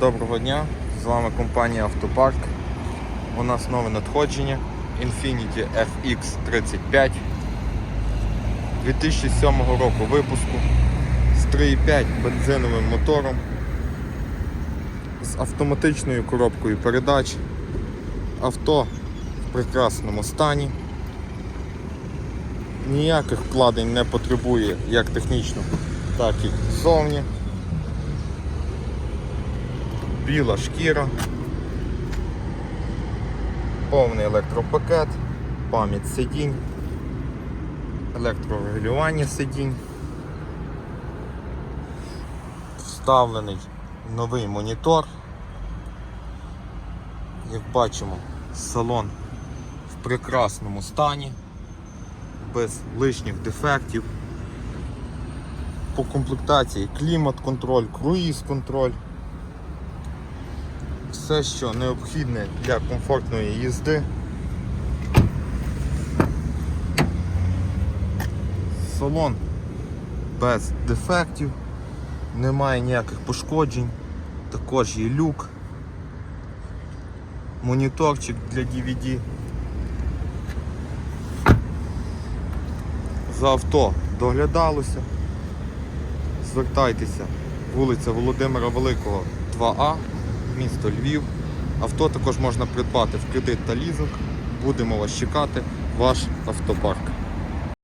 Доброго дня, з вами компанія Автопарк. У нас нове надходження Infiniti FX35 2007 року випуску з 3,5 бензиновим мотором, з автоматичною коробкою передач. Авто в прекрасному стані. Ніяких вкладень не потребує як технічно, так і ззовні біла шкіра, повний електропакет, пам'ять сидінь, електрорегулювання сидінь, вставлений новий монітор. Як бачимо, салон в прекрасному стані, без лишніх дефектів. По комплектації клімат-контроль, круїз-контроль все, що необхідне для комфортної їзди. Салон без дефектів, немає ніяких пошкоджень, також є люк, моніторчик для DVD. За авто доглядалося. Звертайтеся, вулиця Володимира Великого, 2А місто Львів. Авто також можна придбати в кредит та лізинг. Будемо вас чекати, ваш автопарк.